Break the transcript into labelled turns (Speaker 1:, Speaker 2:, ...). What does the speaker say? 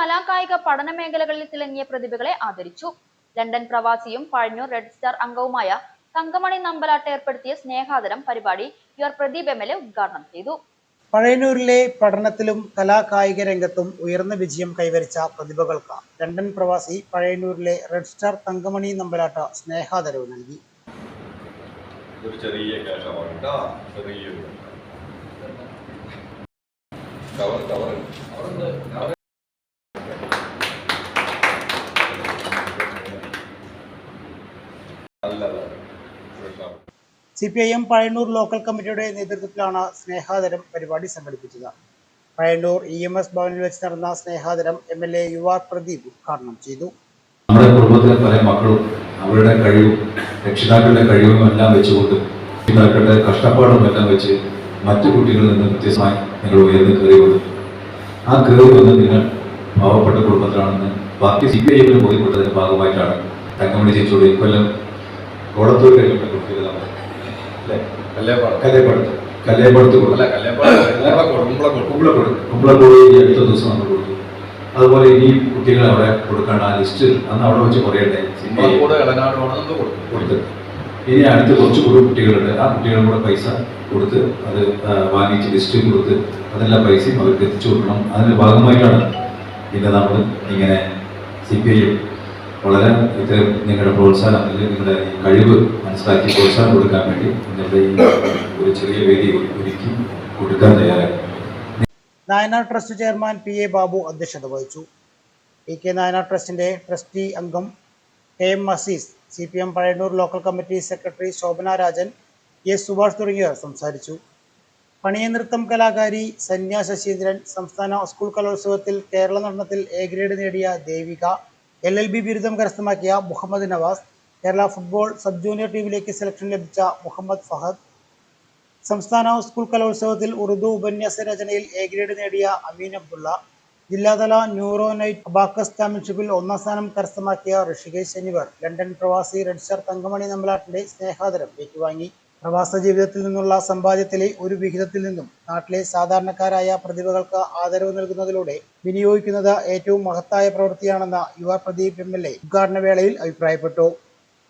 Speaker 1: കലാകായിക പഠന മേഖലകളിൽ തിളങ്ങിയ പ്രതിഭകളെ ആദരിച്ചു. ലണ്ടൻ പ്രവാസിയും പഴഞ്ഞൂർ റെഡ് സ്റ്റാർ അംഗവുമായ തങ്കമണി നമ്പലാട്ട് ഏർപ്പെടുത്തിയ സ്നേഹാദരം പരിപാടി U R Pradeep M L A ഉദ്ഘാടനം ചെയ്തു.
Speaker 2: പഴയന്നൂരിലെ പഠനത്തിലും കലാകായിക രംഗത്തും ഉയർന്ന വിജയം കൈവരിച്ച പ്രതിഭകൾക്ക് ലണ്ടൻ പ്രവാസി പഴയന്നൂരിലെ റെഡ് സ്റ്റാർ തങ്കമണി നമ്പലാട്ട സ്നേഹാദരവ് നൽകി.
Speaker 3: ഒരു ചെറിയ
Speaker 2: C P I M Pazhayannur local കമ്മിറ്റിയുടെ നേതൃത്വത്തിലാണ് സ്നേഹാദരം പരിപാടി സംഘടിപ്പിച്ചത്. പഴയന്നൂർ ഇ എം എസ് ഭവനിൽ വെച്ച് നടന്ന സ്നേഹാദരം M L A U R Pradeep ഉദ്ഘാടനം ചെയ്തു.
Speaker 4: നമ്മുടെ കുടുംബത്തിലെ പല മക്കളും അവരുടെ കഴിവും രക്ഷിതാക്കളുടെ കഴിവും എല്ലാം വെച്ചുകൊണ്ട് രക്ഷിതാക്കളുടെ കഷ്ടപ്പാടും എല്ലാം വെച്ച് മറ്റു കുട്ടികളിൽ നിന്ന് വ്യത്യസ്തമായി നിങ്ങൾ ഉയർന്നു കയറി ആ കയറി വന്ന് നിങ്ങൾ പാവപ്പെട്ട കുടുംബത്തിലാണെന്ന് ബാക്കി സി പി ഐ എമ്മിന് ബോധ്യപ്പെട്ടതിന്റെ ഭാഗമായിട്ടാണ് തങ്കമണി ചേച്ചിയോട് ഇക്കൊല്ലം കോളത്തൂർ കഴിഞ്ഞ കുട്ടികൾ അല്ലേ
Speaker 3: കല്ലേപ്പാട്
Speaker 4: കല്ലേപ്പടുത്ത് കൊടുക്കും
Speaker 3: കുമ്പളക്കോട്.
Speaker 4: ഈ അടുത്ത ദിവസം നമ്മൾ കൊടുത്തു അതുപോലെ ഇനി കുട്ടികൾ അവിടെ കൊടുക്കേണ്ട ആ ലിസ്റ്റ് അന്ന് അവിടെ വെച്ച് കുറേ ഉണ്ടായി
Speaker 3: നമ്മൾ കൊടുക്കുന്നത്
Speaker 4: കൊടുത്ത്. ഇനി അടുത്ത് കുറച്ച് കൂടി കുട്ടികളുണ്ട്. ആ കുട്ടികളും കൂടെ പൈസ കൊടുത്ത് അത് വാങ്ങിച്ച് ലിസ്റ്റ് കൊടുത്ത് അതെല്ലാം പൈസയും അവർക്ക് എത്തിച്ചു കൊടുക്കണം. അതിന്റെ ഭാഗമായിട്ടാണ് ഇന്ന് നമ്മൾ ഇങ്ങനെ സി പി ഐ വളരെ ഇത്രയും നിങ്ങളുടെ പ്രോത്സാഹനം അല്ലെങ്കിൽ നിങ്ങളുടെ കഴിവ് മനസ്സിലാക്കി പ്രോത്സാഹനം കൊടുക്കാൻ വേണ്ടി നിങ്ങളുടെ ഈ ഒരു ചെറിയ വേദി ഒരുക്കി കൊടുക്കാൻ തയ്യാറായി.
Speaker 2: Nayanar trust chairman P A Babu അധ്യക്ഷത വഹിച്ചു. ഇ കെ നായനാർ ട്രസ്റ്റിന്റെ ട്രസ്റ്റി അംഗം K M Azeez C P M Pazhayannur local committee secretary Shobhana Rajan S Subhash തുടങ്ങിയവർ സംസാരിച്ചു. പണിയ നൃത്തം കലാകാരി സന്യ ശശീന്ദ്രൻ സംസ്ഥാന സ്കൂൾ കലോത്സവത്തിൽ കേരള നടനത്തിൽ എ ഗ്രേഡ് നേടിയ ദേവിക എൽ എൽ ബി ബിരുദം കരസ്ഥമാക്കിയ Muhammad Nawaz Kerala football sub junior ടീമിലേക്ക് സെലക്ഷൻ ലഭിച്ച മുഹമ്മദ് ഫഹദ് സംസ്ഥാന സ്കൂൾ കലോത്സവത്തിൽ ഉറുദു ഉപന്യാസ രചനയിൽ എ ഗ്രേഡ് നേടിയ അമീൻ അബ്ദുള്ള ജില്ലാതല ന്യൂറോ നൈറ്റ് അബാക്കസ് ചാമ്പ്യൻഷിപ്പിൽ ഒന്നാം സ്ഥാനം കരസ്ഥമാക്കിയ ഋഷികേശ് എന്നിവർ ലണ്ടൻ പ്രവാസി റെഡ് സ്റ്റാർ തങ്കമണി നമ്പലാട്ടിന്റെ സ്നേഹാദരം ഏറ്റുവാങ്ങി. പ്രവാസ ജീവിതത്തിൽ നിന്നുള്ള സമ്പാദ്യത്തിലെ ഒരു വിഹിതത്തിൽ നിന്നും നാട്ടിലെ സാധാരണക്കാരായ പ്രതിഭകൾക്ക് ആദരവ് നൽകുന്നതിലൂടെ വിനിയോഗിക്കുന്നത് ഏറ്റവും മഹത്തായ പ്രവൃത്തിയാണെന്ന് യുവ പ്രദീപ് എം എൽ എ ഉദ്ഘാടന വേളയിൽ അഭിപ്രായപ്പെട്ടു.